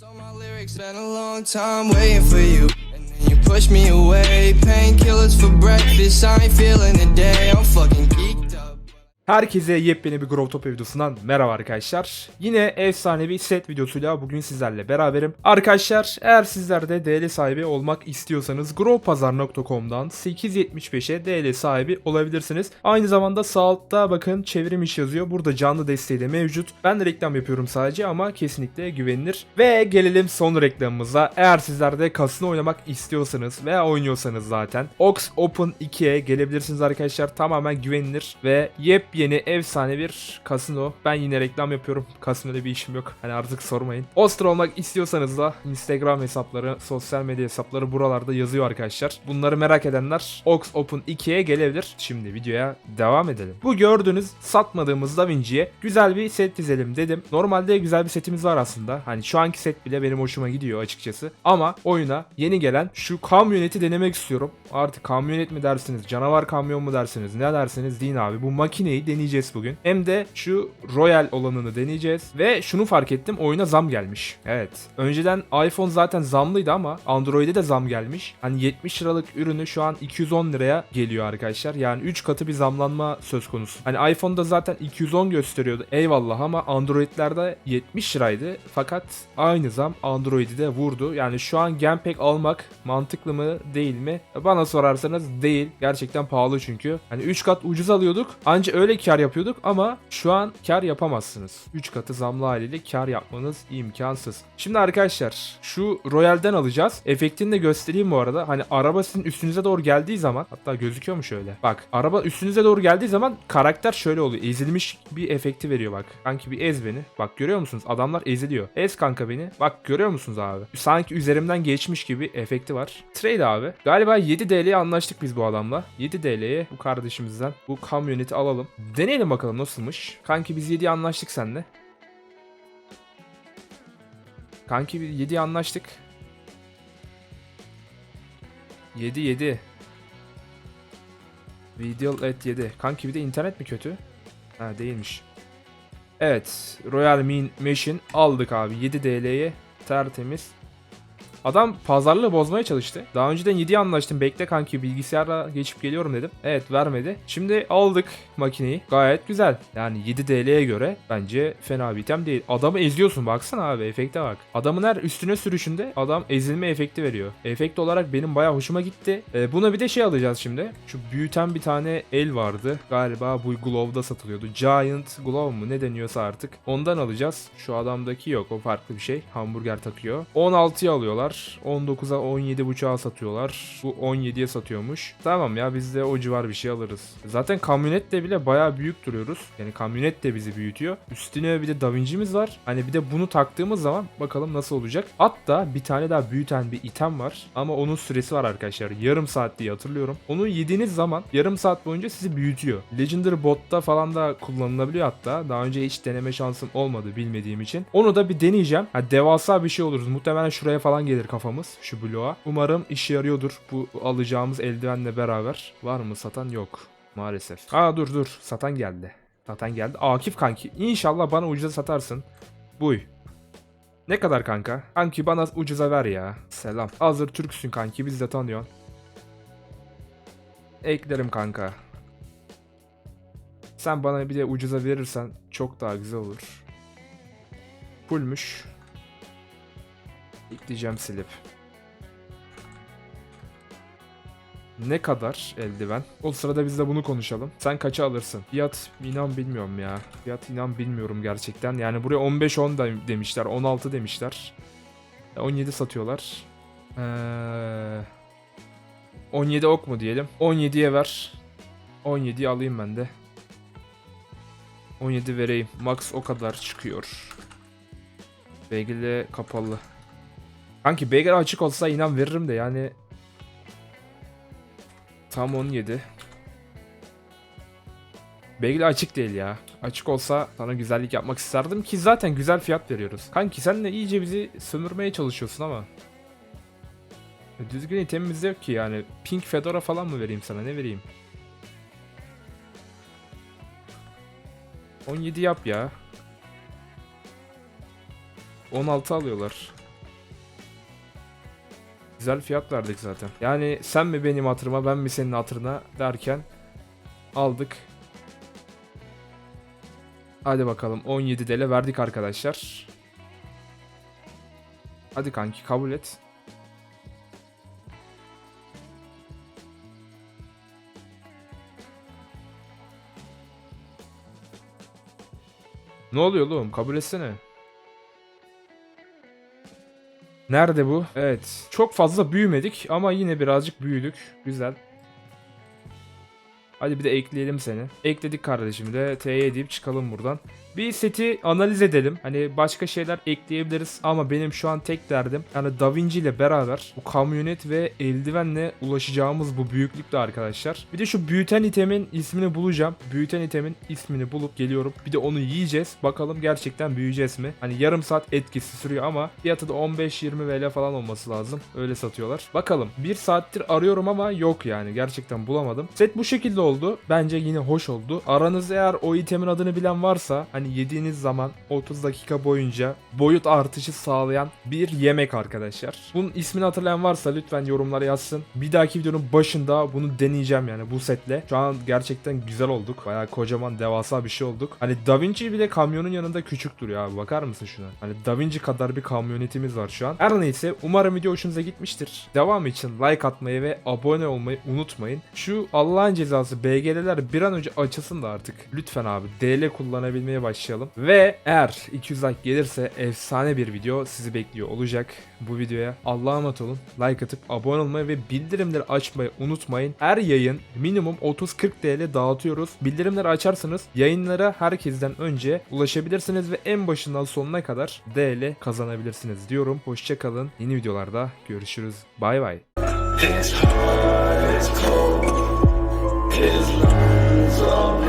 So my lyrics been a long time waiting for you. And then you push me away. Painkillers for breakfast. I ain't feeling the day. I'm fucking geeked up. Herkese yepyeni bir Growtopia videosundan merhaba arkadaşlar. Yine efsanevi set videosuyla bugün sizlerle beraberim. Arkadaşlar eğer sizler de DL sahibi olmak istiyorsanız growpazar.com'dan 875'e DL sahibi olabilirsiniz. Aynı zamanda sağ altta bakın çevrim iş yazıyor. Burada canlı desteği de mevcut. Ben de reklam yapıyorum sadece ama kesinlikle güvenilir. Ve gelelim son reklamımıza. Eğer sizler de kasino oynamak istiyorsanız veya oynuyorsanız zaten Ox Open 2'ye gelebilirsiniz arkadaşlar. Tamamen güvenilir ve yepyeni efsane bir kasino. Ben yine reklam yapıyorum. Kasinoda bir işim yok. Hani artık sormayın. Ostra olmak istiyorsanız da Instagram hesapları, sosyal medya hesapları buralarda yazıyor arkadaşlar. Bunları merak edenler Ox Open 2'ye gelebilir. Şimdi videoya devam edelim. Bu gördüğünüz satmadığımız Da Vinci'ye güzel bir set dizelim dedim. Normalde güzel bir setimiz var aslında. Hani şu anki set bile benim hoşuma gidiyor açıkçası. Ama oyuna yeni gelen şu kamyoneti denemek istiyorum. Artık kamyonet mi dersiniz, canavar kamyon mu dersiniz, ne dersiniz deyin abi. Bu makineyi deneyeceğiz bugün. Hem de şu Royal olanını deneyeceğiz. Ve şunu fark ettim oyuna zam gelmiş. Evet. Önceden iPhone zaten zamlıydı ama Android'e de zam gelmiş. Hani 70 liralık ürünü şu an 210 liraya geliyor arkadaşlar. Yani 3 katı bir zamlanma söz konusu. Hani iPhone'da zaten 210 gösteriyordu. Eyvallah ama Android'lerde 70 liraydı. Fakat aynı zam Android'i de vurdu. Yani şu an Genpack almak mantıklı mı değil mi? Bana sorarsanız değil. Gerçekten pahalı çünkü. Hani 3 kat ucuz alıyorduk. Anca öyle kar yapıyorduk ama şu an kar yapamazsınız. 3 katı zamlı haliyle kar yapmanız imkansız. Şimdi arkadaşlar şu Royal'den alacağız. Efektini de göstereyim bu arada. Hani araba sizin üstünüze doğru geldiği zaman hatta gözüküyor mu şöyle? Bak araba üstünüze doğru geldiği zaman karakter şöyle oluyor. Ezilmiş bir efekti veriyor bak. Kanki bir ez beni. Bak görüyor musunuz? Adamlar eziliyor. Ez kanka beni. Bak görüyor musunuz abi? Sanki üzerimden geçmiş gibi efekti var. Trade abi. Galiba 7 DL'ye anlaştık biz bu adamla. 7 DL'ye bu kardeşimizden bu kamyoneti alalım. Deneyelim bakalım nasılmış. Kanki biz 7'ye anlaştık seninle. Kanki bir 7'ye anlaştık. 7 7. Video et 7. Kanki bir de internet mi kötü? Ha değilmiş. Evet. Royal Mean Machine aldık abi. 7 DL'ye tertemiz. Adam pazarlığı bozmaya çalıştı. Daha önceden 7'ye anlaştım. Bekle kanki bilgisayara geçip geliyorum dedim. Evet vermedi. Şimdi aldık makineyi. Gayet güzel. Yani 7 DL'ye göre bence fena bir item değil. Adamı eziyorsun baksana abi efekte bak. Adamın her üstüne sürüşünde adam ezilme efekti veriyor. Efekt olarak benim baya hoşuma gitti. Ee, buna bir de şey alacağız şimdi. Şu büyüten bir tane el vardı. Galiba bu Glove'da satılıyordu. Giant Glove mu ne deniyorsa artık. Ondan alacağız. Şu adamdaki yok o farklı bir şey. Hamburger takıyor. 16'ya alıyorlar. 19'a 17.5'a satıyorlar. Bu 17'ye satıyormuş. Tamam ya biz de o civar bir şey alırız. Zaten kamyonetle bile baya büyük duruyoruz. Yani kamyonet de bizi büyütüyor. Üstüne bir de Da Vinci'miz var. Hani bir de bunu taktığımız zaman bakalım nasıl olacak. Hatta bir tane daha büyüten bir item var. Ama onun süresi var arkadaşlar. Yarım saat diye hatırlıyorum. Onu yediğiniz zaman yarım saat boyunca sizi büyütüyor. Legendary botta falan da kullanılabiliyor hatta. Daha önce hiç deneme şansım olmadı bilmediğim için. Onu da bir deneyeceğim. Ha, devasa bir şey oluruz. Muhtemelen şuraya falan gelir kafamız şu bloğa. Umarım işe yarıyordur bu alacağımız eldivenle beraber. Var mı satan yok maalesef. Aa dur dur satan geldi. Satan geldi. Akif kanki İnşallah bana ucuza satarsın. Buy. Ne kadar kanka? Kanki bana ucuza ver ya. Selam. Hazır Türksün kanki biz de tanıyorsun. Eklerim kanka. Sen bana bir de ucuza verirsen çok daha güzel olur. Fullmüş. Ekleyeceğim silip. Ne kadar eldiven? O sırada biz de bunu konuşalım. Sen kaça alırsın? Fiyat inan bilmiyorum ya. Fiyat inan bilmiyorum gerçekten. Yani buraya 15-10 da demişler. 16 demişler. 17 satıyorlar. Ee, 17 ok mu diyelim? 17'ye ver. 17'yi alayım ben de. 17 vereyim. Max o kadar çıkıyor. Beygir'le kapalı. Kanki Beygir açık olsa inan veririm de yani Tam 17. Beygir açık değil ya. Açık olsa sana güzellik yapmak isterdim ki zaten güzel fiyat veriyoruz. Kanki sen de iyice bizi sömürmeye çalışıyorsun ama. Düzgün itemimiz yok ki yani. Pink Fedora falan mı vereyim sana ne vereyim? 17 yap ya. 16 alıyorlar. Güzel fiyat verdik zaten. Yani sen mi benim hatırıma ben mi senin hatırına derken aldık. Hadi bakalım 17 dele verdik arkadaşlar. Hadi kanki kabul et. Ne oluyor oğlum? Kabul etsene. Nerede bu? Evet. Çok fazla büyümedik ama yine birazcık büyüdük. Güzel. Hadi bir de ekleyelim seni. Ekledik kardeşim de T'ye deyip çıkalım buradan. Bir seti analiz edelim. Hani başka şeyler ekleyebiliriz ama benim şu an tek derdim yani Da Vinci ile beraber bu kamyonet ve eldivenle ulaşacağımız bu büyüklükte arkadaşlar. Bir de şu büyüten itemin ismini bulacağım. Büyüten itemin ismini bulup geliyorum. Bir de onu yiyeceğiz. Bakalım gerçekten büyüyeceğiz mi? Hani yarım saat etkisi sürüyor ama fiyatı da 15-20 VL falan olması lazım. Öyle satıyorlar. Bakalım. Bir saattir arıyorum ama yok yani. Gerçekten bulamadım. Set bu şekilde oldu. Bence yine hoş oldu. Aranızda eğer o itemin adını bilen varsa hani yediğiniz zaman 30 dakika boyunca boyut artışı sağlayan bir yemek arkadaşlar. Bunun ismini hatırlayan varsa lütfen yorumlara yazsın. Bir dahaki videonun başında bunu deneyeceğim yani bu setle. Şu an gerçekten güzel olduk. Bayağı kocaman devasa bir şey olduk. Hani Da Vinci bile kamyonun yanında küçük duruyor abi. Bakar mısın şuna? Hani Da Vinci kadar bir kamyonetimiz var şu an. Her neyse umarım video hoşunuza gitmiştir. Devam için like atmayı ve abone olmayı unutmayın. Şu Allah'ın cezası BG'ler bir an önce açılsın da artık. Lütfen abi DL kullanabilmeye başlayalım. Ve eğer 200 like gelirse efsane bir video sizi bekliyor olacak bu videoya. Allah'a emanet olun. Like atıp abone olmayı ve bildirimleri açmayı unutmayın. Her yayın minimum 30-40 TL dağıtıyoruz. Bildirimleri açarsanız yayınlara herkesten önce ulaşabilirsiniz ve en başından sonuna kadar DL kazanabilirsiniz diyorum. Hoşçakalın. Yeni videolarda görüşürüz. Bay bay. It's hard his lines up.